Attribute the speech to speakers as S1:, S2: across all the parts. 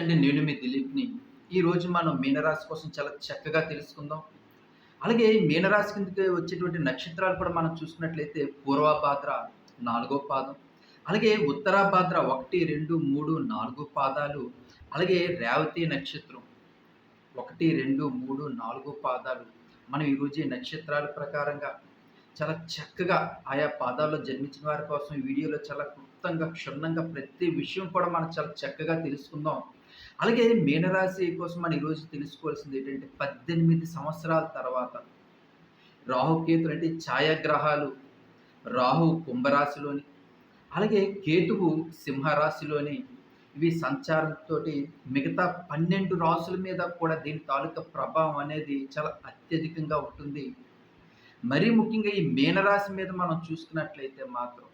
S1: అండి నేను మీ దిలీప్ని ఈరోజు మనం మీనరాశి కోసం చాలా చక్కగా తెలుసుకుందాం. అలాగే మీనరాశి కిందకి వచ్చేటువంటి నక్షత్రాలు కూడా మనం చూసుకున్నట్లయితే పూర్వభాద్ర నాలుగో పాదం అలాగే ఉత్తరాభాద్ర ఒకటి రెండు మూడు నాలుగు పాదాలు అలాగే రేవతి నక్షత్రం ఒకటి రెండు మూడు నాలుగు పాదాలు. మనం ఈరోజు నక్షత్రాల ప్రకారంగా చాలా చక్కగా ఆయా పాదాల్లో జన్మించిన వారి కోసం వీడియోలో చాలా క్లుప్తంగా క్షుణ్ణంగా ప్రతి విషయం కూడా మనం చాలా చక్కగా తెలుసుకుందాం. అలాగే మీనరాశి కోసం మనం ఈరోజు తెలుసుకోవాల్సింది ఏంటంటే పద్దెనిమిది సంవత్సరాల తర్వాత రాహుకేతులు అంటే ఛాయాగ్రహాలు రాహు కుంభరాశిలోని అలాగే కేతువు సింహరాశిలోని ఇవి సంచారంతో మిగతా పన్నెండు రాసుల మీద కూడా దీని తాలూకా ప్రభావం అనేది చాలా అత్యధికంగా ఉంటుంది. మరీ ముఖ్యంగా ఈ మీనరాశి మీద మనం చూసుకున్నట్లయితే మాత్రం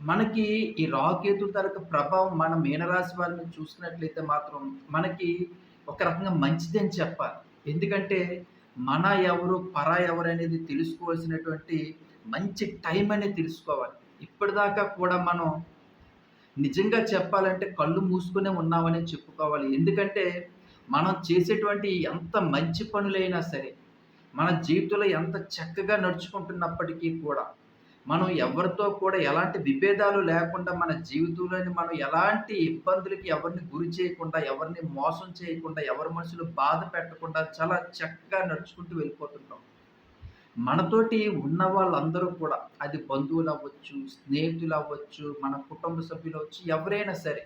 S1: మనకి ఈ రాకేతుల తాలూకా ప్రభావం మన మీనరాశి వారిని చూసినట్లయితే మాత్రం మనకి ఒక రకంగా మంచిదని చెప్పాలి. ఎందుకంటే మన ఎవరు పర ఎవరు అనేది తెలుసుకోవాల్సినటువంటి మంచి టైం అనేది తెలుసుకోవాలి. ఇప్పటిదాకా కూడా మనం నిజంగా చెప్పాలంటే కళ్ళు మూసుకునే ఉన్నామని చెప్పుకోవాలి. ఎందుకంటే మనం చేసేటువంటి ఎంత మంచి పనులైనా సరే మన జీవితంలో ఎంత చక్కగా నడుచుకుంటున్నప్పటికీ కూడా మనం ఎవరితో కూడా ఎలాంటి విభేదాలు లేకుండా మన జీవితంలోని మనం ఎలాంటి ఇబ్బందులకి ఎవరిని గురి చేయకుండా ఎవరిని మోసం చేయకుండా ఎవరి మనుషులు బాధ పెట్టకుండా చాలా చక్కగా నడుచుకుంటూ వెళ్ళిపోతుంటాం. మనతోటి ఉన్న వాళ్ళందరూ కూడా అది బంధువులు అవ్వచ్చు స్నేహితులు అవ్వచ్చు మన కుటుంబ సభ్యులు అవ్వచ్చు ఎవరైనా సరే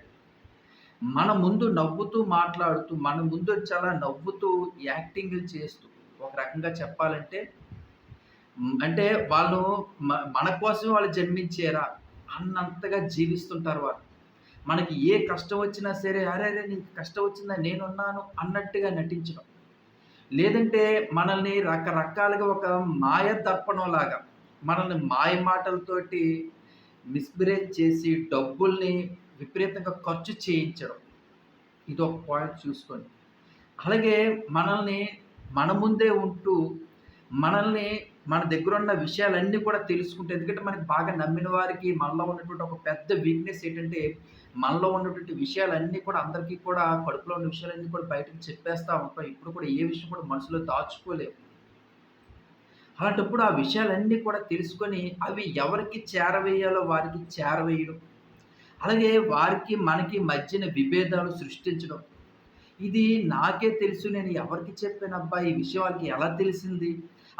S1: మన ముందు నవ్వుతూ మాట్లాడుతూ మన ముందు చాలా నవ్వుతూ యాక్టింగ్లు చేస్తూ ఒక రకంగా చెప్పాలంటే అంటే వాళ్ళు మన కోసం వాళ్ళు జన్మించారా అన్నంతగా జీవిస్తుంటారు వాళ్ళు. మనకి ఏ కష్టం వచ్చినా సరే అరే అరే నీకు కష్టం వచ్చిందా నేనున్నాను అన్నట్టుగా నటించడం. లేదంటే మనల్ని రకరకాలుగా ఒక మాయ దర్పణం లాగా మనల్ని మాయ మాటలతోటి మిస్బిరేజ్ చేసి డబ్బుల్ని విపరీతంగా ఖర్చు చేయించడం. ఇది ఒక పాయింట్ చూసుకోండి. అలాగే మనల్ని మన ముందే ఉంటూ మనల్ని మన దగ్గర ఉన్న విషయాలన్నీ కూడా తెలుసుకుంటే ఎందుకంటే మనకి బాగా నమ్మిన వారికి మనలో ఉన్నటువంటి ఒక పెద్ద వీక్నెస్ ఏంటంటే మనలో ఉన్నటువంటి విషయాలన్నీ కూడా అందరికీ కూడా కడుపులో ఉన్న విషయాలన్నీ కూడా బయటకు చెప్పేస్తూ ఉంటాం. ఇప్పుడు కూడా ఏ విషయం కూడా మనసులో దాచుకోలేము అలాంటప్పుడు ఆ విషయాలన్నీ కూడా తెలుసుకొని అవి ఎవరికి చేరవేయాలో వారికి చేరవేయడం. అలాగే వారికి మనకి మధ్యన విభేదాలు సృష్టించడం. ఇది నాకే తెలుసు నేను ఎవరికి చెప్పానబ్బా ఈ విషయం వాళ్ళకి ఎలా తెలిసింది?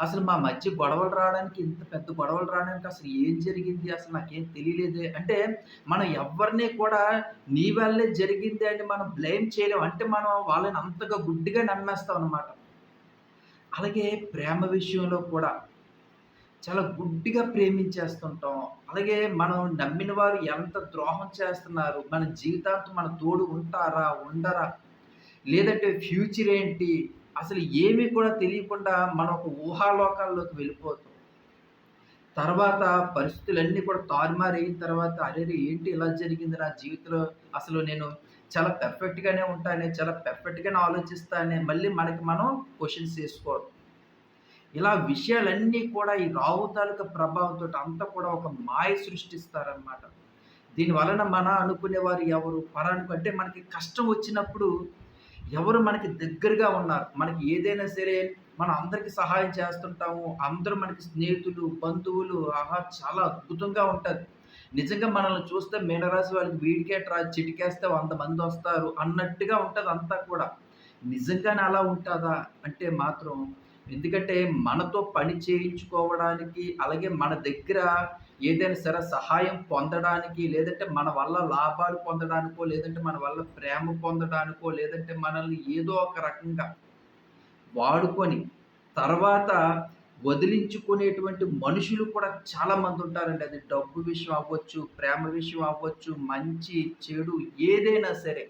S1: అసలు మా మధ్య గొడవలు రావడానికి ఇంత పెద్ద గొడవలు రావడానికి అసలు ఏం జరిగింది? అసలు నాకేం తెలియలేదే. అంటే మనం ఎవరిని కూడా నీ వల్లే జరిగింది అని మనం బ్లేమ్ చేయలేం. అంటే మనం వాళ్ళని అంతగా గుడ్డిగా నమ్మేస్తాం అనమాట అలాగే ప్రేమ విషయంలో కూడా చాలా గుడ్డిగా ప్రేమించేస్తుంటాం. అలాగే మనం నమ్మిన వారు ఎంత ద్రోహం చేస్తున్నారు? మన జీవితాంతం మన తోడు ఉంటారా? ఉండరా? లేదంటే ఫ్యూచర్ ఏంటి? అసలు ఏమీ కూడా తెలియకుండా మనం ఒక ఊహాలోకాల్లోకి వెళ్ళిపోతాం. తర్వాత పరిస్థితులన్నీ కూడా తారుమారైన అయిన తర్వాత అరే ఏంటి ఇలా జరిగింది నా జీవితంలో? అసలు నేను చాలా పెర్ఫెక్ట్గానే ఉంటానే చాలా పెర్ఫెక్ట్గానే ఆలోచిస్తానే మళ్ళీ మనకి మనం క్వశ్చన్స్ చేసుకోవడం. ఇలా విషయాలన్నీ కూడా ఈ రావు తాలూకా ప్రభావంతో అంతా కూడా ఒక మాయ సృష్టిస్తారనమాట దీని వలన మన అనుకునేవారు ఎవరు? పరానికి అంటే మనకి కష్టం వచ్చినప్పుడు ఎవరు మనకి దగ్గరగా ఉన్నారు. మనకి ఏదైనా సరే మనం అందరికీ సహాయం చేస్తుంటాము. అందరూ మనకి స్నేహితులు బంధువులు ఆహా చాలా అద్భుతంగా ఉంటుంది నిజంగా మనల్ని చూస్తే మీనరాశి వాళ్ళకి వీడికే రా చిటికేస్తే వంద మంది వస్తారు అన్నట్టుగా ఉంటుంది అంతా కూడా. నిజంగానే అలా ఉంటుందా? అంటే మాత్రం ఎందుకంటే మనతో పని చేయించుకోవడానికి అలాగే మన దగ్గర ఏదైనా సరే సహాయం పొందడానికి లేదంటే మన వల్ల లాభాలు పొందడానికో లేదంటే మన వల్ల ప్రేమ పొందడానికో లేదంటే మనల్ని ఏదో ఒక రకంగా వాడుకొని తర్వాత వదిలించుకునేటువంటి మనుషులు కూడా చాలా మంది ఉంటారండి. అది డబ్బు విషయం అవ్వచ్చు ప్రేమ విషయం అవ్వచ్చు మంచి చెడు ఏదైనా సరే.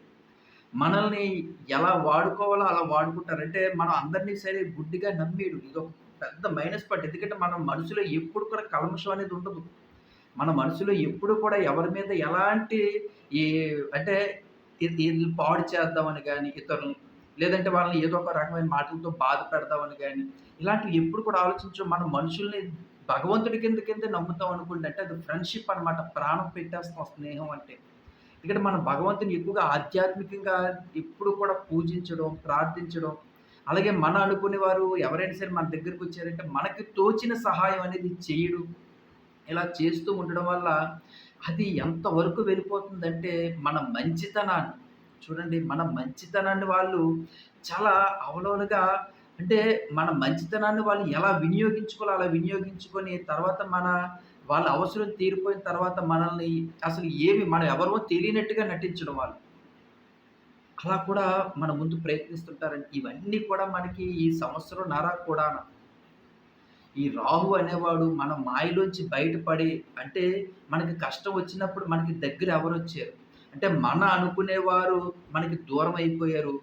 S1: మనల్ని ఎలా వాడుకోవాలో అలా వాడుకుంటారు. అంటే మనం అందరినీ సరే గుడ్డిగా నమ్మేడు ఇది ఒక పెద్ద మైనస్ పాయింట్. ఎందుకంటే మన మనసులో ఎప్పుడు కూడా కల్మషం అనేది ఉండదు. మన మనసులో ఎప్పుడు కూడా ఎవరి మీద ఎలాంటి ఈ అంటే పాడు చేద్దామని కానీ ఇతరులు లేదంటే వాళ్ళని ఏదో ఒక రకమైన మాటలతో బాధ పెడదామని కానీ ఇలాంటివి ఎప్పుడు కూడా ఆలోచించు. మన మనుషుల్ని భగవంతుడి కింద కింద నమ్ముతాం అనుకుంటే అంటే అది ఫ్రెండ్షిప్ అనమాట ప్రాణం పెట్టేస్తాం స్నేహం అంటే. ఎందుకంటే మనం భగవంతుని ఎక్కువగా ఆధ్యాత్మికంగా ఎప్పుడు కూడా పూజించడం, ప్రార్థించడం, అలాగే మన అనుకునే వారు ఎవరైనా సరే మన దగ్గరకొచ్చారంటే మనకి తోచిన సహాయం అనేది చేయడం, ఇలా చేస్తూ ఉండడం వల్ల అది ఎంతవరకు వెళ్ళిపోతుందంటే మన మంచితనాన్ని చూడండి మన మంచితనాన్ని వాళ్ళు చాలా అవలోలుగా అంటే మన మంచితనాన్ని వాళ్ళు ఎలా వినియోగించుకోవాలో అలా వినియోగించుకొని తర్వాత మన వాళ్ళ అవసరం తీరిపోయిన తర్వాత మనల్ని అసలు ఏమి మనం ఎవరో తెలియనట్టుగా నటించడం వాళ్ళు. అలా కూడా మన ముందు ప్రయత్నిస్తుంటారండి. ఇవన్నీ కూడా మనకి ఈ సంవత్సరం సంవత్సరంన్నర కూడాను ఈ రాహు అనేవాడు మన మాయలోంచి బయటపడి అంటే మనకి కష్టం వచ్చినప్పుడు మనకి దగ్గర ఎవరు వచ్చారు అంటే మన అనుకునేవారు మనకి దూరం అయిపోయారు.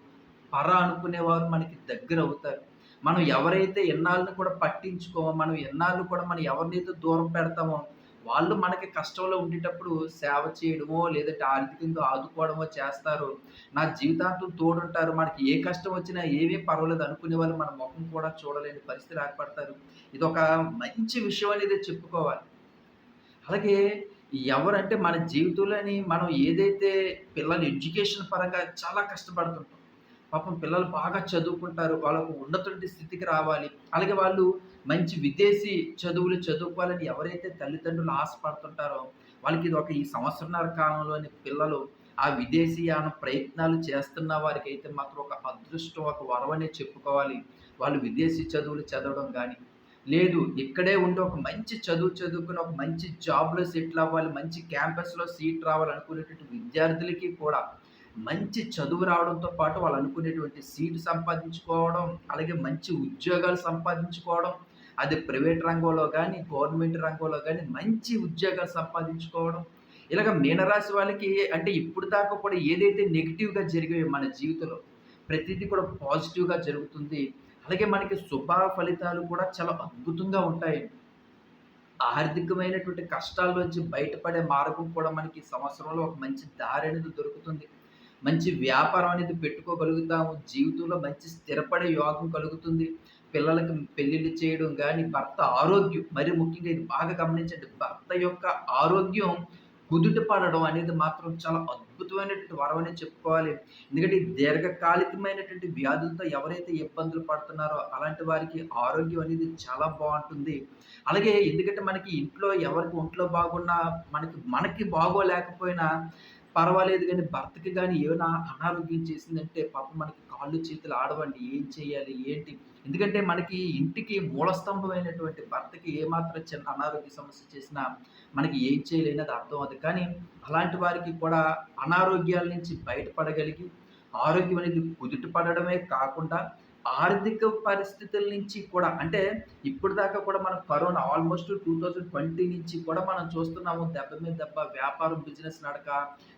S1: పర అనుకునేవారు మనకి దగ్గర అవుతారు మనం ఎవరైతే ఎన్నాళ్ళని కూడా పట్టించుకోమో, మనం ఎన్నాళ్ళు కూడా మనం ఎవరినైతే దూరం పెడతామో, వాళ్ళు మనకి కష్టంలో ఉండేటప్పుడు సేవ చేయడమో, లేదంటే ఆర్థికంగా ఆదుకోవడమో చేస్తారు. నా జీవితాంతం తోడుంటారు. మనకి ఏ కష్టం వచ్చినా ఏమీ పర్వాలేదు అనుకునే వాళ్ళు మన ముఖం కూడా చూడలేని పరిస్థితి ఏర్పడతారు. ఇది ఒక మంచి విషయం అనేది చెప్పుకోవాలి. అలాగే ఎవరంటే మన జీవితంలోని మనం ఏదైతే పిల్లలు ఎడ్యుకేషన్ పరంగా చాలా కష్టపడుతుంటాం. పాపం పిల్లలు బాగా చదువుకుంటారు. వాళ్ళకు ఉన్నటువంటి స్థితికి రావాలి. అలాగే వాళ్ళు మంచి విదేశీ చదువులు చదువుకోవాలని ఎవరైతే తల్లిదండ్రులు ఆశపడుతుంటారో, వాళ్ళకి ఇది ఒక ఈ సంవత్సరన్నర కాలంలోని పిల్లలు ఆ విదేశీయాన ప్రయత్నాలు చేస్తున్న వారికైతే మాత్రం ఒక అదృష్టం, ఒక వరవనే చెప్పుకోవాలి. వాళ్ళు విదేశీ చదువులు చదవడం కానీ లేదు ఇక్కడే ఉండి ఒక మంచి చదువు చదువుకుని ఒక మంచి జాబ్‌లో సెటిల్ అవ్వాలి, మంచి క్యాంపస్‌లో సీట్ రావాలనుకునేటువంటి విద్యార్థులకి కూడా మంచి చదువు రావడంతో పాటు వాళ్ళు అనుకునేటువంటి సీటు సంపాదించుకోవడం, అలాగే మంచి ఉద్యోగాలు సంపాదించుకోవడం, అది ప్రైవేట్ రంగంలో కానీ గవర్నమెంట్ రంగంలో కానీ మంచి ఉద్యోగాలు సంపాదించుకోవడం. ఇలాగ మీనరాశి వాళ్ళకి అంటే ఇప్పుడు దాకా కూడా ఏదైతే నెగిటివ్గా జరిగాయో మన జీవితంలో, ప్రతిదీ కూడా పాజిటివ్‌గా జరుగుతుంది. అలాగే మనకి శుభ ఫలితాలు కూడా చాలా అద్భుతంగా ఉంటాయి ఆర్థికమైనటువంటి కష్టాల నుంచి బయటపడే మార్గం కూడా మనకి సంవత్సరంలో ఒక మంచి దారనేది దొరుకుతుంది. మంచి వ్యాపారం అనేది పెట్టుకోగలుగుతాము. జీవితంలో మంచి స్థిరపడే యోగం కలుగుతుంది. పిల్లలకి పెళ్ళిళ్ళు చేయడం కానీ భర్త ఆరోగ్యం మరి ముఖ్యంగా ఇది బాగా గమనించండి. భర్త యొక్క ఆరోగ్యం కుదుట పడడం అనేది మాత్రం చాలా అద్భుతమైనటువంటి వరం చెప్పుకోవాలి. ఎందుకంటే దీర్ఘకాలికమైనటువంటి వ్యాధులతో ఎవరైతే ఇబ్బందులు పడుతున్నారో అలాంటి వారికి ఆరోగ్యం అనేది చాలా బాగుంటుంది అలాగే ఎందుకంటే మనకి ఇంట్లో ఎవరికి ఒంట్లో బాగున్నా మనకి మనకి బాగోలేకపోయినా పర్వాలేదు కానీ భర్తకి కానీ ఏమైనా అనారోగ్యం చేసిందంటే పాపం మనకి కాళ్ళు చేతులు ఆడవండి. ఏం చేయాలి? ఏంటి? ఎందుకంటే మనకి ఇంటికి మూలస్తంభమైనటువంటి భర్తకి ఏమాత్రం చిన్న అనారోగ్య సమస్య చేసినా మనకి ఏం చేయలేనది అర్థం అవుతుంది కానీ అలాంటి వారికి కూడా అనారోగ్యాల నుంచి బయటపడగలిగి ఆరోగ్యం అనేది కుదుట పడడమే కాకుండా ఆర్థిక పరిస్థితుల నుంచి కూడా అంటే ఇప్పటిదాకా కూడా మనం కరోనా ఆల్మోస్ట్ 2020 నుంచి కూడా మనం చూస్తున్నాము దెబ్బ మీద దెబ్బ వ్యాపారం, బిజినెస్ నడక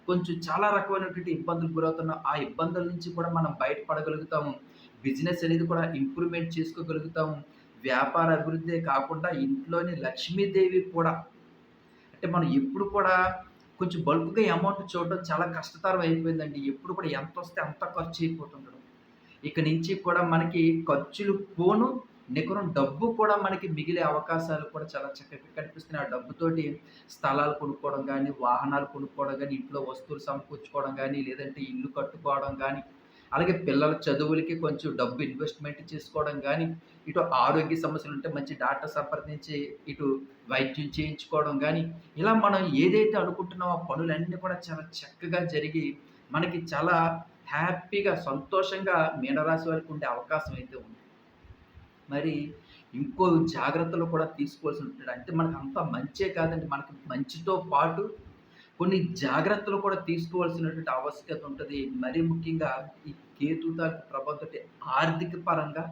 S1: కొంచెం చాలా రకమైనటువంటి ఇబ్బందులు గురవుతున్నాం. ఆ ఇబ్బందుల నుంచి కూడా మనం బయటపడగలుగుతాము. బిజినెస్ అనేది కూడా ఇంప్రూవ్‌మెంట్ చేసుకోగలుగుతాము. వ్యాపార అభివృద్ధి కాకుండా ఇంట్లోని లక్ష్మీదేవి కూడా అంటే మనం ఎప్పుడు కూడా కొంచెం బల్క్‌గా అమౌంట్ చూడడం చాలా కష్టతరం అయిపోయిందండి. ఎప్పుడు కూడా ఎంత వస్తే అంత ఖర్చయిపోతుండడం. ఇక నుంచి కూడా మనకి ఖర్చులు పోను, నికరం డబ్బు కూడా మనకి మిగిలే అవకాశాలు కూడా చాలా చక్కగా కనిపిస్తున్నాయి. ఆ డబ్బుతోటి స్థలాలు కొనుక్కోవడం కానీ వాహనాలు కొనుక్కోవడం కానీ ఇంట్లో వస్తువులు సమకూర్చుకోవడం కానీ లేదంటే ఇల్లు కట్టుకోవడం కానీ అలాగే పిల్లల చదువులకి కొంచెం డబ్బు ఇన్వెస్ట్‌మెంట్ చేసుకోవడం కానీ ఇటు ఆరోగ్య సమస్యలు ఉంటే మంచి డాక్టర్ సంప్రదించి ఇటు వైద్యం చేయించుకోవడం కానీ ఇలా మనం ఏదైతే అనుకుంటున్నామో ఆ పనులన్నీ కూడా చాలా చక్కగా జరిగి, మనకి చాలా హ్యాపీగా, సంతోషంగా మీనరాశి వారికి ఉండే అవకాశం అయితే ఉంది. మరి ఇంకో జాగ్రత్తలు కూడా తీసుకోవాల్సి ఉంటది. అంటే అంత మంచే కాదండి. మనకి మంచితో పాటు కొన్ని జాగ్రత్తలు కూడా తీసుకోవాల్సినటువంటి ఆవశ్యకత ఉంటుంది మరీ ముఖ్యంగా ఈ కేతు తాలూకు ప్రభావంతోటి ఆర్థిక పరంగా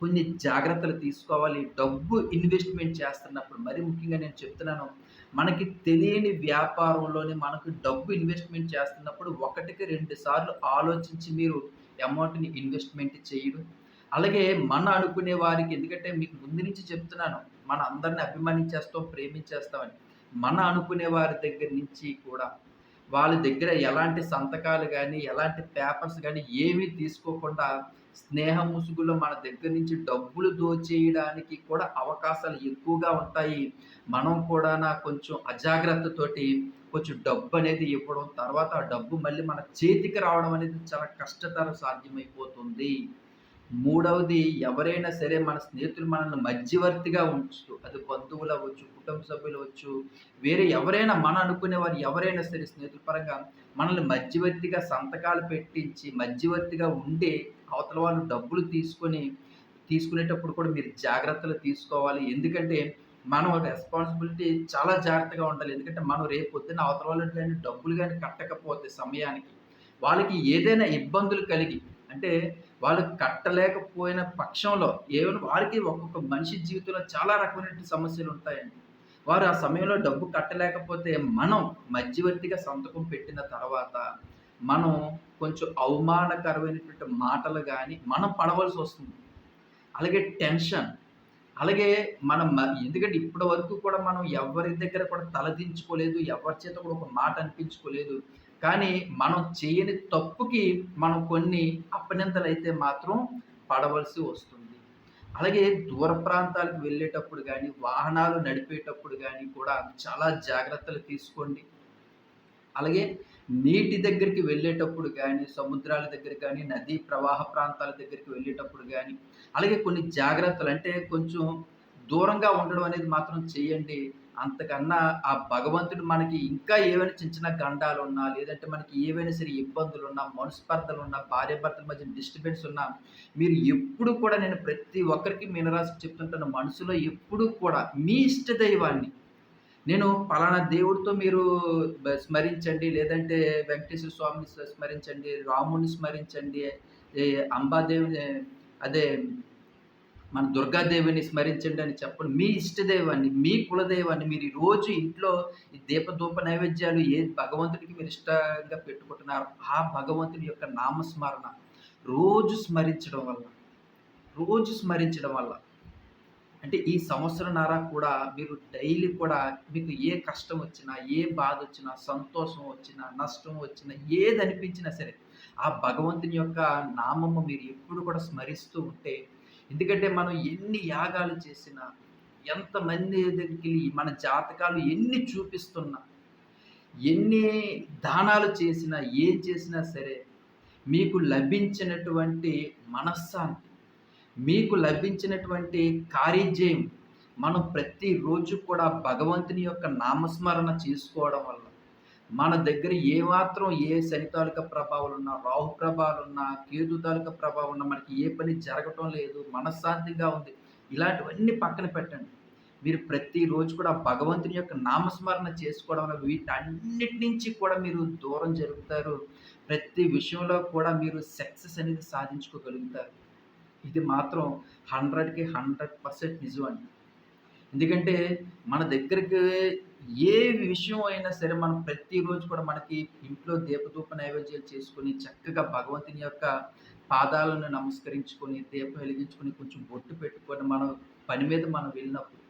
S1: కొన్ని జాగ్రత్తలు తీసుకోవాలి. డబ్బు ఇన్వెస్ట్‌మెంట్ చేస్తున్నప్పుడు మరీ ముఖ్యంగా నేను చెప్తున్నాను. మనకి తెలియని వ్యాపారంలోనే మనకు డబ్బు ఇన్వెస్ట్‌మెంట్ చేస్తున్నప్పుడు ఒకటికి రెండు సార్లు ఆలోచించి మీరు అమౌంట్‌ని ఇన్వెస్ట్‌మెంట్ చేయడం. అలాగే మన అనుకునే వారికి ఎందుకంటే మీకు ముందు నుంచి చెప్తున్నాను. మన అందరిని అభిమానించేస్తాం, ప్రేమించేస్తామని. మన అనుకునే వారి దగ్గర నుంచి కూడా వాళ్ళ దగ్గర ఎలాంటి సంతకాలు కానీ ఎలాంటి పేపర్స్ కానీ ఏమీ తీసుకోకుండా స్నేహ ముసుగులో మన దగ్గర నుంచి డబ్బులు దోచేయడానికి కూడా అవకాశాలు ఎక్కువగా ఉంటాయి. మనం కూడానా కొంచెం అజాగ్రత్తతోటి కొంచెం డబ్బు అనేది ఇవ్వడం తర్వాత ఆ డబ్బు మళ్ళీ మన చేతికి రావడం అనేది చాలా కష్టతర సాధ్యమైపోతుంది మూడవది ఎవరైనా సరే మన స్నేహితులు మనల్ని మధ్యవర్తిగా ఉంచుతూ అది బంధువులు అవ్వచ్చు కుటుంబ సభ్యులు అవ్వచ్చు వేరే ఎవరైనా మన అనుకునే వారు ఎవరైనా సరే స్నేహితుల పరంగా మనల్ని మధ్యవర్తిగా సంతకాలు పెట్టించి మధ్యవర్తిగా ఉండి అవతల వాళ్ళు డబ్బులు తీసుకొని తీసుకునేటప్పుడు కూడా మీరు జాగ్రత్తలు తీసుకోవాలి. ఎందుకంటే మనం రెస్పాన్సిబిలిటీ చాలా జాగ్రత్తగా ఉండాలి. ఎందుకంటే మనం రేపు పొద్దున్న అవతల వాళ్ళు కానీ డబ్బులు కానీ కట్టకపోతే సమయానికి వాళ్ళకి ఏదైనా ఇబ్బందులు కలిగి అంటే వాళ్ళు కట్టలేకపోయిన పక్షంలో ఏమైనా వారికి ఒక్కొక్క మనిషి జీవితంలో చాలా రకమైన సమస్యలు ఉంటాయండి. వారు ఆ సమయంలో డబ్బు కట్టలేకపోతే మనం మధ్యవర్తిగా సంతకం పెట్టిన తర్వాత మనం కొంచెం అవమానకరమైనటువంటి మాటలు కానీ మనం పడవలసి వస్తుంది అలాగే టెన్షన్ అలాగే మనం ఎందుకంటే ఇప్పటి వరకు కూడా మనం ఎవరి దగ్గర కూడా తలదించుకోలేదు. ఎవరి చేత కూడా ఒక మాట అనిపించుకోలేదు. కానీ మనం చేయని తప్పుకి మనం కొన్ని అపనిందలైతే మాత్రం పడవలసి వస్తుంది. అలాగే దూర ప్రాంతాలకు వెళ్ళేటప్పుడు కానీ వాహనాలు నడిపేటప్పుడు కానీ కూడా చాలా జాగ్రత్తలు తీసుకోండి. అలాగే నీటి దగ్గరికి వెళ్ళేటప్పుడు కానీ సముద్రాల దగ్గర కానీ నదీ ప్రవాహ ప్రాంతాల దగ్గరికి వెళ్ళేటప్పుడు కానీ అలాగే కొన్ని జాగ్రత్తలు అంటే కొంచెం దూరంగా ఉండడం అనేది మాత్రం చేయండి. అంతకన్నా ఆ భగవంతుడు మనకి ఇంకా ఏవైనా చిన్న చిన్న గండాలు ఉన్నా లేదంటే మనకి ఏవైనా సరే ఇబ్బందులు ఉన్నా మనస్పర్ధలు ఉన్నా భార్య భార్యాభర్తల మధ్య డిస్టర్బెన్స్ ఉన్నా, మీరు ఎప్పుడు కూడా నేను ప్రతి ఒక్కరికి మీనరాశికి చెప్తుంటాను. మనసులో ఎప్పుడూ కూడా మీ ఇష్ట దైవాన్ని నేను పలానా దేవుడితో మీరు స్మరించండి. లేదంటే వెంకటేశ్వర స్వామిని స్మరించండి. రాముని స్మరించండి. అంబాదేవిని అదే మన దుర్గాదేవిని స్మరించండి అని చెప్పండి. మీ ఇష్టదేవాన్ని మీ కులదైవాన్ని మీరు రోజు ఇంట్లో ఈ దీపధూప నైవేద్యాలు ఏ భగవంతుడికి మీరు ఇష్టంగా పెట్టుకుంటున్నారు ఆ భగవంతుని యొక్క నామస్మరణ రోజు స్మరించడం వల్ల, రోజు స్మరించడం వల్ల అంటే ఈ సంవత్సరన్నర కూడా మీరు డైలీ కూడా మీకు ఏ కష్టం వచ్చినా, ఏ బాధ వచ్చినా, సంతోషం వచ్చినా, నష్టం వచ్చినా, ఏది అనిపించినా సరే, ఆ భగవంతుని యొక్క నామము మీరు ఎప్పుడు కూడా స్మరిస్తూ ఉంటే ఎందుకంటే మనం ఎన్ని యాగాలు చేసినా, ఎంతమంది దగ్గరికి మన జాతకాలు ఎన్ని చూపిస్తున్నా, ఎన్ని దానాలు చేసినా, ఏం చేసినా సరే, మీకు లభించినటువంటి మనశ్శాంతి మీకు లభించినటువంటి కార్యజయం మనం ప్రతిరోజు కూడా భగవంతుని యొక్క నామస్మరణ చేసుకోవడం వల్ల మన దగ్గర ఏమాత్రం ఏ శని తాలూకా ప్రభావాలు ఉన్నా రాహు ప్రభావాలు ఉన్నా కేతు తాలూకా ప్రభావం ఉన్నా మనకి ఏ పని జరగటం లేదు మనశ్శాంతిగా ఉంది ఇలాంటివన్నీ పక్కన పెట్టండి. మీరు ప్రతిరోజు కూడా భగవంతుని యొక్క నామస్మరణ చేసుకోవడం వల్ల వీటన్నిటి నుంచి కూడా మీరు దూరం జరుగుతారు. ప్రతి విషయంలో కూడా మీరు సక్సెస్ అనేది సాధించుకోగలుగుతారు. ఇది మాత్రం హండ్రెడ్‌కి హండ్రెడ్ పర్సెంట్ నిజం అండి. ఎందుకంటే మన దగ్గరికి ఏ విషయం అయినా సరే మనం ప్రతిరోజు కూడా మనకి ఇంట్లో దీపధూప నైవేద్యాలు చేసుకొని చక్కగా భగవంతుని యొక్క పాదాలను నమస్కరించుకొని, దీపం వెలిగించుకొని, కొంచెం బొట్టు పెట్టుకొని మనం పని మీద మనం వెళ్ళినప్పుడు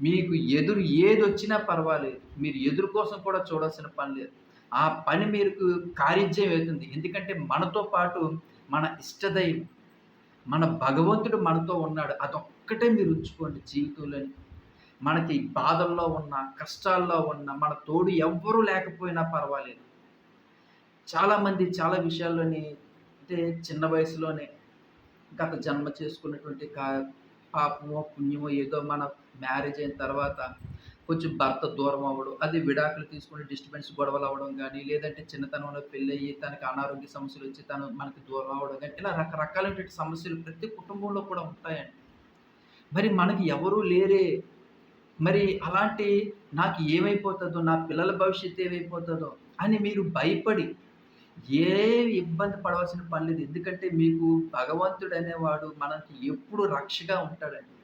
S1: మీకు ఎదురు ఏది వచ్చినా పర్వాలేదు. మీరు ఎదురు కోసం కూడా చూడాల్సిన పని లేదు. ఆ పని మీకు కార్యజయం అవుతుంది. ఎందుకంటే మనతో పాటు మన ఇష్టదైవం మన భగవంతుడు మనతో ఉన్నాడు. అదొక్కటే మీరు ఉంచుకోండి జీవితంలోని. మనకి బాధల్లో ఉన్న కష్టాల్లో ఉన్న మన తోడు ఎవ్వరూ లేకపోయినా పర్వాలేదు. చాలామంది చాలా విషయాల్లోని అంటే చిన్న వయసులోనే గత జన్మ చేసుకున్నటువంటి కా పాపమో పుణ్యమో ఏదో మన మ్యారేజ్ అయిన తర్వాత కొంచెం భర్త దూరం అవ్వడం. అది విడాకులు తీసుకుని డిస్టర్బెన్స్ గొడవలు అవ్వడం కానీ లేదంటే చిన్నతనంలో పెళ్ళయ్యి తనకి అనారోగ్య సమస్యలు వచ్చి తను మనకి దూరం అవ్వడం కానీ ఇలా రకరకాలైనటువంటి సమస్యలు ప్రతి కుటుంబంలో కూడా ఉంటాయండి. మరి మనకి ఎవరూ లేరే. మరి అలాంటి నాకు ఏమైపోతుందో నా పిల్లల భవిష్యత్తు ఏమైపోతుందో అని మీరు భయపడి ఏ ఇబ్బంది పడవలసిన పని లేదు. ఎందుకంటే మీకు భగవంతుడు అనేవాడు మనకి ఎప్పుడు రక్షగా ఉంటాడండి.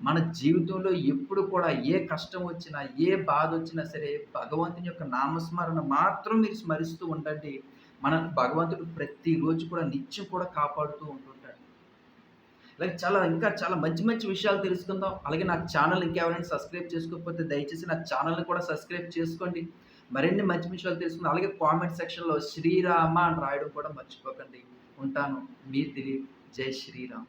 S1: మన జీవితంలో ఎప్పుడు కూడా ఏ కష్టం వచ్చినా, ఏ బాధ వచ్చినా సరే భగవంతుని యొక్క నామస్మరణ మాత్రం మీరు స్మరిస్తూ ఉండండి. మన భగవంతుడు ప్రతిరోజు కూడా నిత్యం కూడా కాపాడుతూ ఉంటుంటాడు. అలాగే చాలా ఇంకా చాలా మంచి మంచి విషయాలు తెలుసుకుందాం. అలాగే నా ఛానల్ ఇంకెవరైనా సబ్స్క్రైబ్ చేసుకోకపోతే దయచేసి నా ఛానల్‌ని కూడా సబ్స్క్రైబ్ చేసుకోండి. మరిన్ని మంచి విషయాలు తెలుసుకుందాం. అలాగే కామెంట్ సెక్షన్‌లో శ్రీరామ అని రాయడం కూడా మర్చిపోకండి. ఉంటాను. మీ దిలీప్. జై శ్రీరామ్.